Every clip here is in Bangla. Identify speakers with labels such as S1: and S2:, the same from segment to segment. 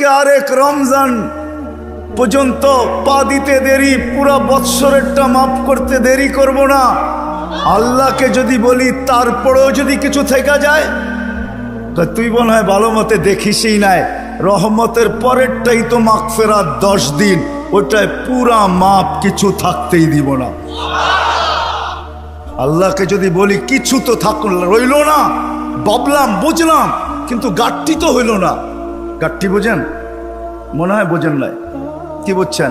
S1: থেকে আরেক রমজান পর্যন্ত পা দিতে দেরি, পুরো বৎসরেরটা মাফ করতে দেরি করব না। আল্লাহকে যদি বলি, তারপরেও যদি কিছু থেকে যায়, তো তুই মনে হয় ভালো মতে দেখিসই নাই। রহমতের পরেরটাই তো মাগফেরাত দশ দিন, ওটায় পুরা মাপ কিছু থাকতেই দিব না। আল্লাহকে যদি বলি, কিছু তো থাকুন, রইল না। ভাবলাম, বুঝলাম, কিন্তু গাঠটি তো হইল না। গাঠটি বোঝেন? মনে হয় বোঝেন নাই। কি বুঝছেন?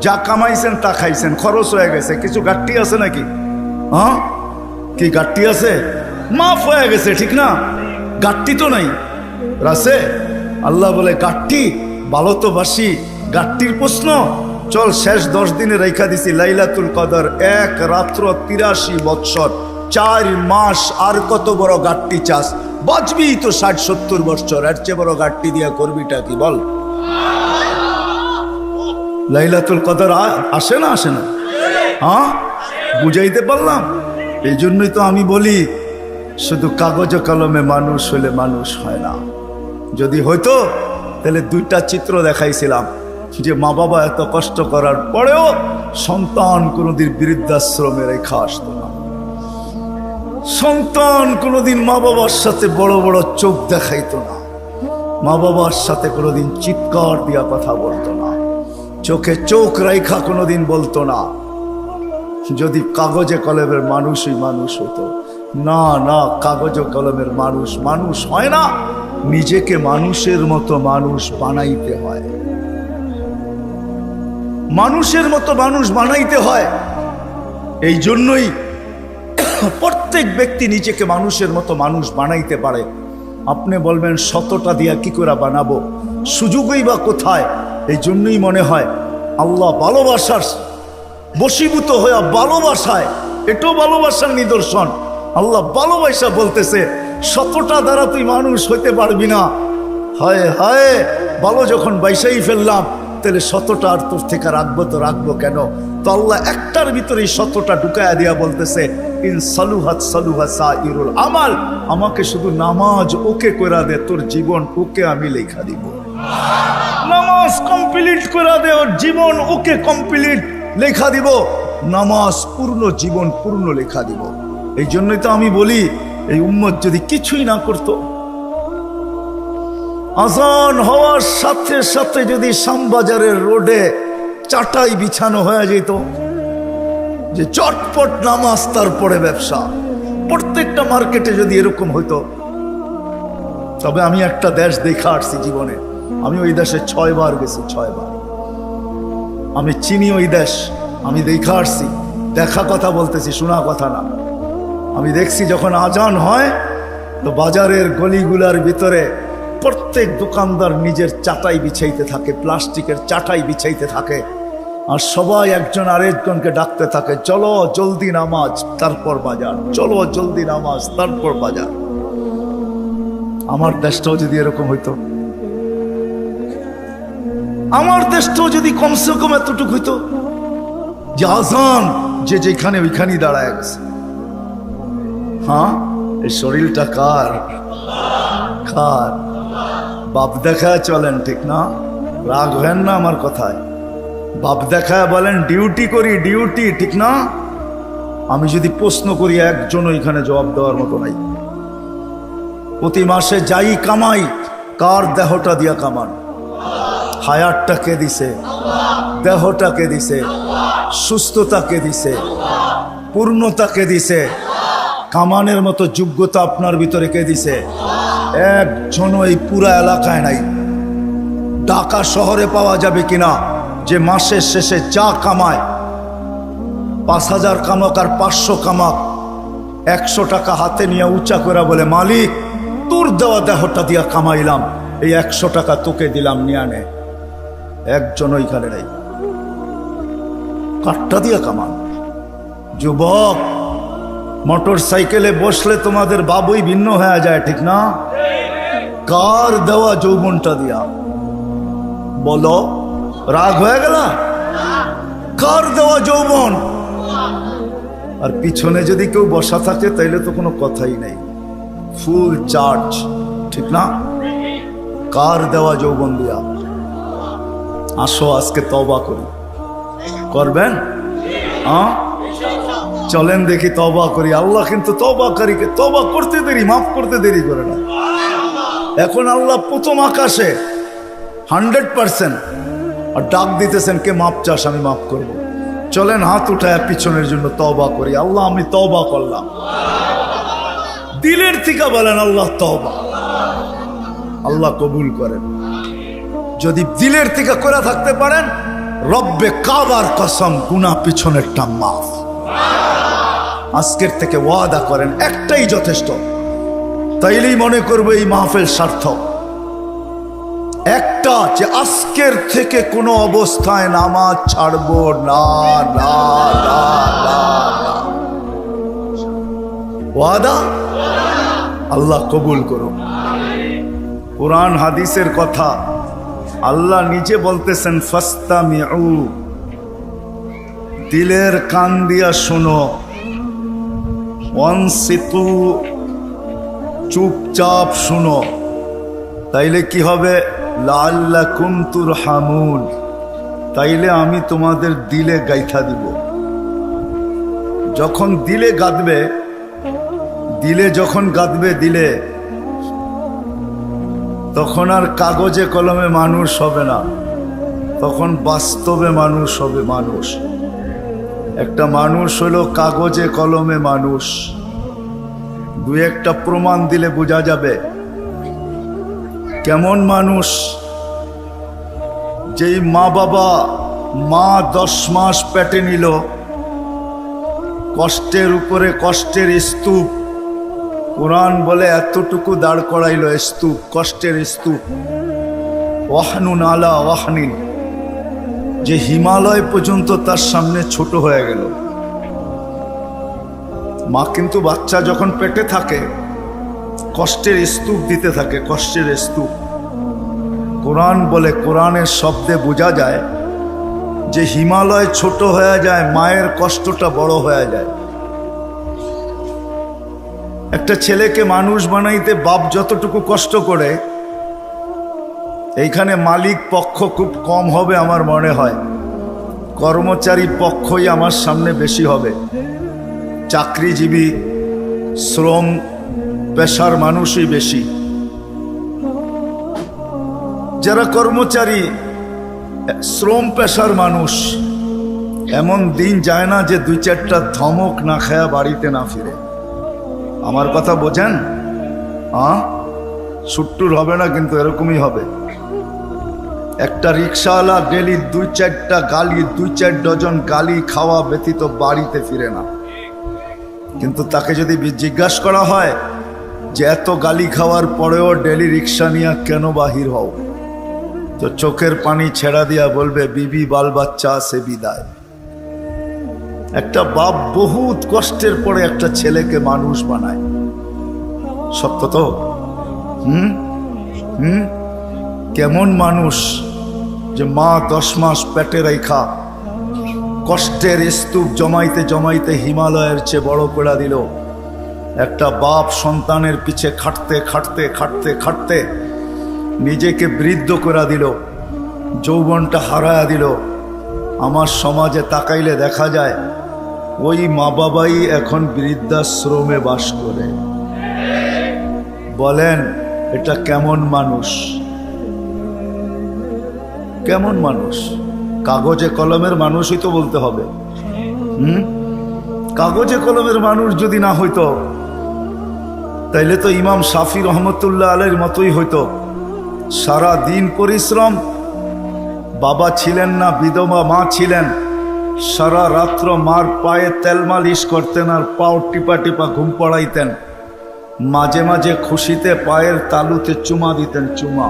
S1: যা কামাইছেন তা খাইছেন, খরচ হয়ে গেছে। কিছু গাঠটি আছে নাকি? হ্যাঁ? কি গাঠটি আছে? মাফ হয়ে গেছে, ঠিক না? গাঠটি তো নাই। রাসে, আল্লাহ বলে, গাঠটি ভালো তো বাসি, গাঠটির প্রশ্ন। চল, শেষ দশ দিনে রেখা দিছি, লাইলাতুল কদর, এক রাত্র তিরাশি বৎসর, চার মাস আর কত বড় গাঠটি চাস? বাঁচবি তো ষাট সত্তর বৎসর এর চেয়ে বড় গাঠটি দিয়া করবিটা কি বল? লাইলাতুল কদর আসে না আসে না? হ্যাঁ? বুঝাইতে পারলাম? এই জন্যই তো আমি বলি, শুধু কাগজ কলমে মানুষ হলে মানুষ হয় না। যদি হয়তো তাহলে দুইটা চিত্র দেখাইছিলাম, যে মা বাবা এত কষ্ট করার পরেও সন্তান কোনোদিন বৃদ্ধাশ্রমে রেখা আসতো না। সন্তান কোনোদিন মা বাবার সাথে বড় বড় চোখ দেখাইতো না। মা বাবার সাথে কোনোদিন চিৎকার দিয়া কথা বলতো না। চোখে চোখ রেখা কোনোদিন বলতো না। যদি কাগজে কলমের মানুষই মানুষ হতো। না না, কাগজ কলমের মানুষ মানুষ হয় না। নিজেকে মানুষের মতো মানুষ বানাইতে হয়। মানুষের মতো মানুষ বানাইতে হয়। এই জন্যই প্রত্যেক ব্যক্তি নিজেকে মানুষের মতো মানুষ বানাইতে পারে। আপনি বলবেন, শতটা দিয়া কি করে বানাবো? সুযোগই বা কোথায়? এই জন্যই মনে হয়, আল্লাহ ভালোবাসার বশীভূত হয়ে ভালোবাসায়, এটাও ভালোবাসার নিদর্শন। আল্লাহ ভালোবাসা বলতেছে, শতটা দ্বারা তুই মানুষ হইতে পারবি না। হায় হায়, ভালো যখন বাইসাই ফেললাম, তাহলে শতটা আর তোর থেকে রাখব তো রাখব কেন? তো আল্লাহ একটার ভিতরেই শতটা ঢুকায়া দিয়া বলতেছে, ইন সালুহাত সালুহা সা ইরুল আমাল, আমাকে শুধু নামাজ ওকে করা দে, তোর জীবন ওকে আমি লেখা দিব। নামাজ কমপ্লিট করে দে, ওর জীবন ওকে কমপ্লিট লেখা দিব। নামাজ পূর্ণ, জীবন পূর্ণ লেখা দিব। এই জন্যই তো আমি বলি, এই উম্মত যদি কিছুই না করতো, আজান হওয়ার সাথে সাথে যদি শ্যামবাজারের রোডে চাটাই বিছানো হয়ে যেত। যে চটপট নামাজ তারপরে ব্যবসা। প্রত্যেকটা মার্কেটে যদি এরকম হইতো। তবে আমি একটা দেশ দেখা আসছি জীবনে। আমি ওই দেশে ছয় বার গেছি ছয় বার আমি চিনি ওই দেশ। আমি দেখা আসছি। দেখা কথা বলতেছি, শোনা কথা না। আমি দেখছি যখন আজান হয়, তো বাজারের গলিগুলার ভিতরে প্রত্যেক দোকানদার নিজের চাটাই বিছাইতে থাকে, প্লাস্টিকের চাটাই বিছাইতে থাকে। আর সবাই একজন আরেকজনকে ডাকতে থাকে, চলো জলদি নামাজ, তারপর বাজার, চলো জলদি নামাজ, তারপর বাজার। আমার দেশটাও যদি এরকম হইতো, আমার দেশটাও যদি কমসে কম এতটুকু হইতো, যে আজান যে যেখানে ওইখানেই দাঁড়ায় গেছে। হ্যাঁ এই শরীরটা কার? কার? বাপ দেখায় চলেন, ঠিক না? রাগ হেন না আমার কথায়? বাপ দেখায় বলেন, ডিউটি করি, ডিউটি, ঠিক না? আমি যদি প্রশ্ন করি, একজন এখানে জবাব দেওয়ার মতো নাই। প্রতি মাসে যাই কামাই, কার দেহটা দিয়া কামান? হায়ারটা কে দিছে? দেহটা কে দিছে? সুস্থতা কে দিছে? পূর্ণতা কে দিছে? কামানের মতো যোগ্যতা আপনার ভিতরে কে দিছে? একজন এই পুরা এলাকায় নাই। ঢাকা শহরে পাওয়া যাবে কিনা? যে মাসের শেষে যা কামায়, পাঁচ হাজার কামাক আর পাঁচশো কামাক, একশো টাকা হাতে নিয়ে উঁচা করে বলে, মালিক, তোর দেওয়া দেহটা দিয়া কামাইলাম, এই একশো টাকা তোকে দিলাম, নিয়ে আনে একজন ওইখানে নেই। কাঠটা দিয়া কামান। যুবক, মোটর সাইকেলে বসলে তোমাদের বাবুই ভিন্ন হয়ে যায়, ঠিক না? কার দেওয়া যৌবনটা দিয়া? বলো। রাগ হয়ে গেল? কার দেওয়া যৌবন? আর পিছনে যদি কেউ বসা থাকে, তাইলে তো কোনো কথাই নেই। ফুল চার্জ ঠিক না? কার দেওয়া যৌবন দিয়া? আসো, আজকে তবা করি। করবেন? চলেন দেখি তবা করি। আল্লাহ কিন্তু তবা করিকে তবা করতে দেরি, মাফ করতে দেরি করে না। এখন আল্লাহ প্রথম আকাশে হান্ড্রেড পার্সেন্ট আর ডাক দিতেছেন কে মাপ চাস, আমি মাফ করব। চলেন হাত উঠায় পিছনের জন্য তবা করি। আল্লাহ, আমি তবা করলাম। দিলের থেকে বলেন, আল্লাহ তবা আল্লাহ কবুল করেন। যদি দিলের থেকে করে থাকতে পারেন, রব্বে কাবার কসম গুনা পিছনেরটা মাফ। আজকের থেকে ওয়াদা করেন, একটাই যথেষ্ট। তাইলেই মনে করব এই মাহফিল সার্থক। একটা যে আজকের থেকে কোনো অবস্থায় নামাজ ছাড়বো না না না না ওয়াদা? আল্লাহ কবুল করুন। কোরআন হাদিসের কথা আল্লাহ নিজে বলতেছেন ফাস্তা মিউ দিলের কান দিয়া শোনো। ওয়ানসিতু। চুপচাপ শুনো। তাইলে কি হবে? লাল্লা কুমতুর হামুন তাইলে আমি তোমাদের দিলে গাইথা দিব। যখন দিলে গাঁদবে, দিলে যখন গাঁদবে দিলে, তখন আর কাগজে কলমে মানুষ হবে না। তখন বাস্তবে মানুষ হবে মানুষ। একটা মানুষ হলো কাগজে কলমে মানুষ। দু একটা প্রমাণ দিলে বোঝা যাবে। কেমন মানুষ? যেই মা বাবা মা দশ মাস পেটে নিল, কষ্টের উপরে কষ্টের স্তূপ। কোরআন বলে এতটুকু দাঁড় করাইল স্তূপ, কষ্টের স্তূপ। ওয়াহনুন আলা ওয়াহনিন। যে হিমালয় পর্যন্ত তার সামনে ছোট হয়ে গেল। মা কিন্তু বাচ্চা যখন পেটে থাকে কষ্টের স্তূপ দিতে থাকে, কষ্টের স্তূপ। কোরআন বলে, কোরআনের শব্দে বোঝা যায় যে হিমালয় ছোট হয়ে যায়, মায়ের কষ্টটা বড় হয়ে যায়। একটা ছেলেকে মানুষ বানাইতে বাপ যতটুকু কষ্ট করে, এইখানে মালিক পক্ষ খুব কম হবে আমার মনে হয়। কর্মচারী পক্ষই আমার সামনে বেশি হবে। চাকরিজীবী, শ্রম পেশার মানুষই বেশি। যারা কর্মচারী, শ্রম পেশার মানুষ, এমন দিন যায় না যে দুই চারটা ধমক না খায়া বাড়িতে না ফিরে। আমার কথা বোঝেন? হ্যাঁ সুট্টুর হবে না কিন্তু এরকমই হবে। একটা রিক্সাওয়ালা ডেলি দুই চারটা গালি, দুই চার ডজন গালি খাওয়া ব্যতীত বাড়িতে ফিরে না। কিন্তু তাকে যদি জিজ্ঞাসা করা হয় যে এত গালি খাওয়ার পরেও ডেলি রিক্সা নিয়ে কেন বাহির হও? তো চোখের পানি ছেড়া দিয়া বলবে, বিবি, বাল বাচ্চা আছে বিদায়। একটা বাপ বহুত কষ্টের পরে একটা ছেলেকে মানুষ বানায়। সত্য তো? হুম? হুম? কেমন মানুষ যে মা দশ মাস পেটে রেখা, কষ্টের স্তূপ জমাইতে জমাইতে হিমালয়ের চেয়ে বড় করে দিল। একটা বাপ সন্তানের পিছে খাটতে খাটতে খাটতে খাটতে নিজেকে বৃদ্ধ করা দিল, যৌবনটা হারায়া দিল। আমার সমাজে তাকাইলে দেখা যায়, ওই মা বাবাই এখন বৃদ্ধাশ্রমে বাস করে। বলেন, এটা কেমন মানুষ? কেমন মানুষ? কাগজে কলমের মানুষই তো বলতে হবে। হুম? কাগজে কলমের মানুষ যদি না হইতো তাইলে তো ইমাম শাফি রহমতুল্লাহ আলের মতোই হইতো। সারা দিন পরিশ্রম, বাবা ছিলেন না, বিধবা মা ছিলেন। সারা রাত্র মার পায়ে তেল মালিশ করতেন আর পাও টিপা টিপা ঘুম পড়াইতেন। মাঝে মাঝে খুশিতে পায়ের তালুতে চুমা দিতেন, চুমা।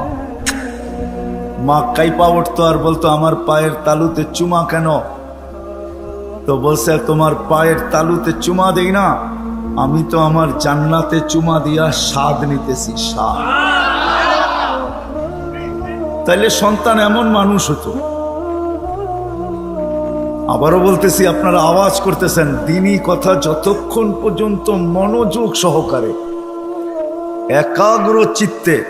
S1: মা কাইপা উঠতো আর বলতো, আমার পায়ের তালুতে চুমা কেন? তো বলছে, তোমার পায়ের তালুতে চুমা দেই না। আমি তো আমার জান্নাতে চুমা দিয়া স্বাদ নিতেছি, স্বাদ। তাইলে সন্তান এমন মানুষ হতো। আবারও বলতেছি, আপনারা আওয়াজ করতেছেন, দিনই কথা যতক্ষণ পর্যন্ত মনোযোগ সহকারে, একাগ্র চিত্তে,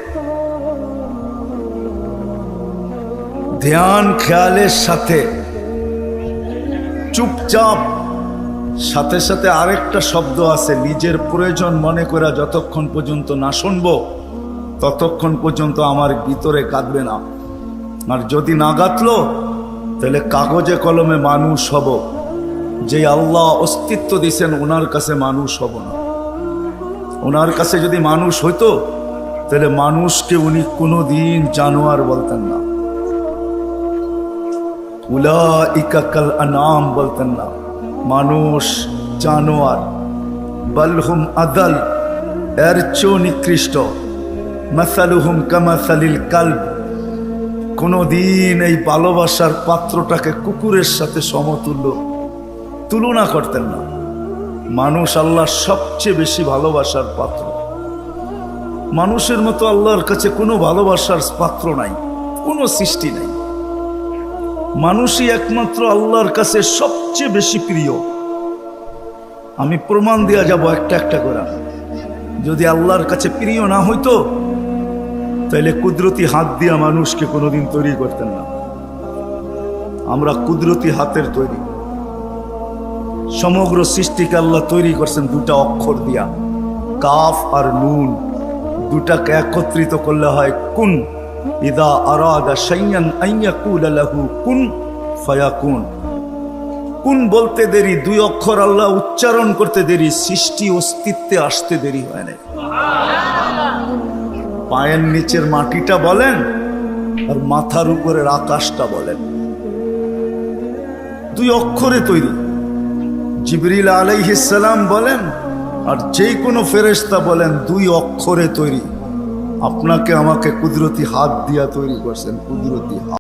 S1: ধ্যান, খেয়ালের সাথে, চুপচাপ সাথে সাথে আরেকটা শব্দ আছে, নিজের প্রয়োজন মনে করা যতক্ষণ পর্যন্ত না শুনব, ততক্ষণ পর্যন্ত আমার ভিতরে কাঁদবে না। আর যদি না গাতলো তাহলে কাগজে কলমে মানুষ হব। যে আল্লাহ অস্তিত্ব দিছেন, ওনার কাছে মানুষ হব না। ওনার কাছে যদি মানুষ হইতো, তাহলে মানুষকে উনি কোনো দিন জানোয়ার বলতেন না। উলা ইকাকাল আনাম বলতেন না। মানুষ, জানোয়ার, বলহুম আদল, এর নিকৃষ্ট। মাসালুহুম কামাসালিল কাল্ব। কোনোদিন এই ভালোবাসার পাত্রটাকে কুকুরের সাথে সমতুল্য তুলনা করতেন না। মানুষ আল্লাহর সবচেয়ে বেশি ভালোবাসার পাত্র। মানুষের মতো আল্লাহর কাছে কোনো ভালোবাসার পাত্র নাই, কোনো সৃষ্টি নাই। মানুষই একমাত্র আল্লাহর কাছে সবচেয়ে বেশি প্রিয়। আমি প্রমাণ দেওয়া যাব একটা একটা করে। যদি আল্লাহর কাছে প্রিয় না হইতো তাহলে কুদরতি হাত দিয়া মানুষকে কোনোদিন তৈরি করতেন না। আমরা কুদরতি হাতের তৈরি। সমগ্র সৃষ্টিকে আল্লাহ তৈরি করছেন দুটা অক্ষর দিয়া। কাফ আর নুন। দুটাকে একত্রিত করলে হয় কুন। ইদা আরাদা শাইয়ান আইয়াকুল লাহু কুন ফায়াকুন। কুন বলতে দেরি? দুই অক্ষর আল্লাহ উচ্চারণ করতে দেরি, সৃষ্টি অস্তিত্বে আসতে দেরি হয় না পায়ের নিচের মাটিটা বলেন আর মাথার উপরের আকাশটা বলেন। দুই অক্ষরে তৈরি। জিবরিল আলাইহিসালাম বলেন আর যে কোনো ফেরেশতা বলেন, দুই অক্ষরে তৈরি। আপনাকে আমাকে কুদরতি হাত দিয়া তৈরি করছেন, কুদরতি হাত।